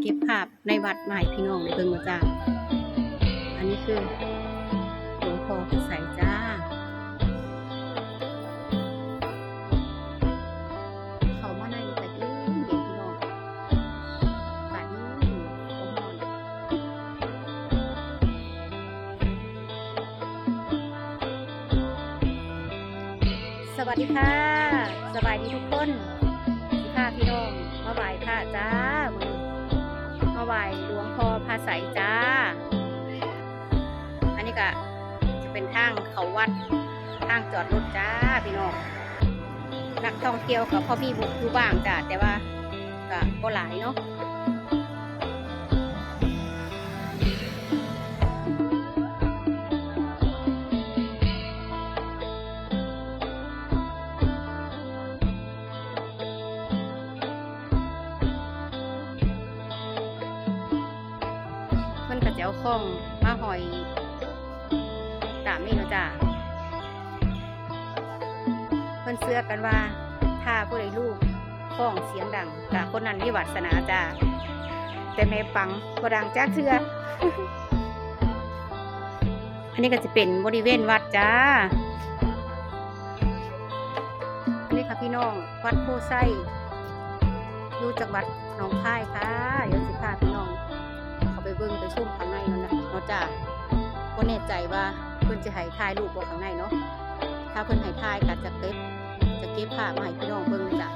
เก็บภาพในวัดใหม่พี่น้องได้เบิ่งมาจ้า อันนี้คือหลวงพ่อพระใสยจ้าเขามาในแต่เย็นเย็นพี่น้องอากาศนี่ก็ร้อนสวัสดีค่ะ สบายดีทุกคนสิพาพี่น้องมาไหว้พระจ้ามือมา ไหว้หลวงพ่อพระใสยจ้า อันนี้ก็จะเป็นทางเขาวัดทางจอดรถจ้าพี่น้องนักท่องเที่ยวกับพ่อพี่บุกอยู่บ้างจ้าแต่ว่าก็ก็หลายเนาะ เพิ่นก็จะเอาของมาหอยตามนี่นะจ้ะเพิ่นเสื้อกันว่า ถ้าผู้ใดลูกข้องเสียงดังกะคนนั้นมีวาสนาจ้าแต่แม่ปังบ่ดังจักเทืออันนี้ก็จะเป็นบริเวณวัดจ้าอันนี้ค่ะพี่น้องวัดโพไซอยู่จังหวัดหนองคายค่ะเดี๋ยวสิพาพี่ ไปเบิ่งไปชมข้างในนั่นนะเนาะจ้าก็แน่ใจว่าเพิ่นจะให้ถ่ายรูปบ่ข้างในเนาะถ้าเพิ่นให้ถ่ายก็จะเก็บจะเก็บภาพมาให้พี่น้องเบิ่งจ้ะ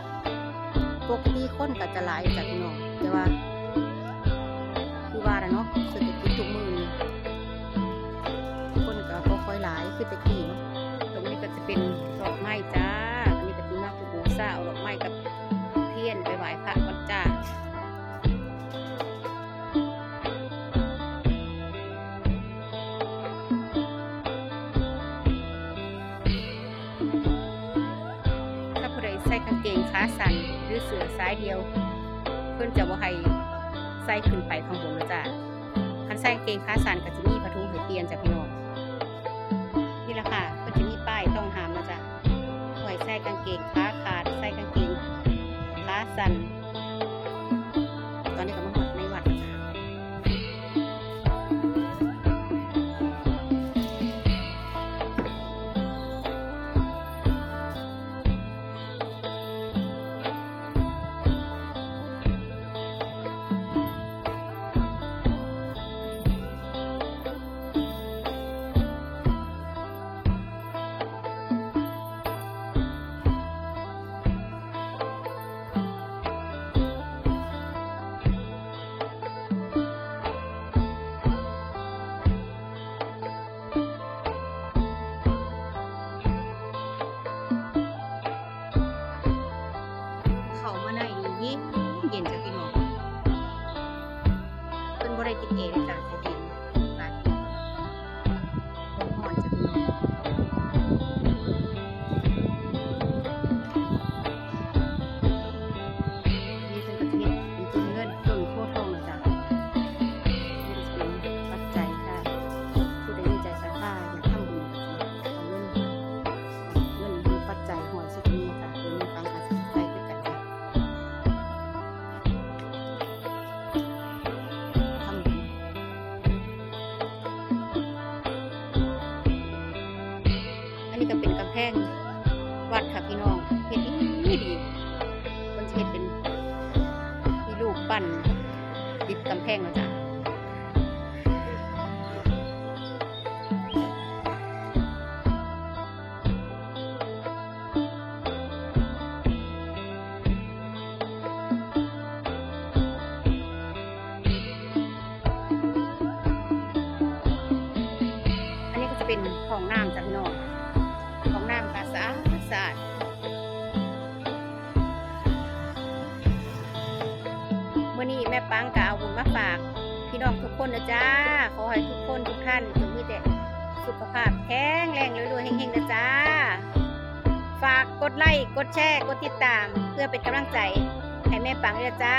ปกติคนก็จะหลายจ้ะพี่น้องแต่ว่าคือว่าแล้วเนาะเศรษฐกิจทุกมือคนก็บ่ค่อยหลายคือแต่กี กางเกงขาสั้นหรือเสื้อสายเดียว เพื่อนจะบ่ให้ใส่ขึ้นไปข้างบนแล้วจ้ะคันใส่กางเกงขาสั้นก็จะมีผ้าถุงให้เปลี่ยนจ้ะพี่น้องนี่แหละค่ะก็จะมีป้ายต้องห้ามนะจ๊ะปล่อยใส่กางเกงขาขาดใส่กางเกงขาสั้นตอน เขามาในนี่เย็นจ้ะพี่น้องเป็นบริกินเองเลยจ้ะ ก็เป็นกำแพงวัดค่ะพี่น้องเฮ็ดดีดีคนเฮ็ดเป็นมีลูกปั้นติดกำแพงแล้วจ้ะอันนี้ก็จะเป็นของน้ำ มื่อนี้แม่ปังก็เอาบุญมาฝาก พี่น้องทุกคนนะจ้า ขอให้ทุกคนทุกท่านจงมีแต่สุขภาพแข็งแรงรวยๆเฮงๆนะจ้า ฝากกดไลค์กดแชร์กดติดตาม เพื่อเป็นกำลังใจให้แม่ปังเลยนะจ้า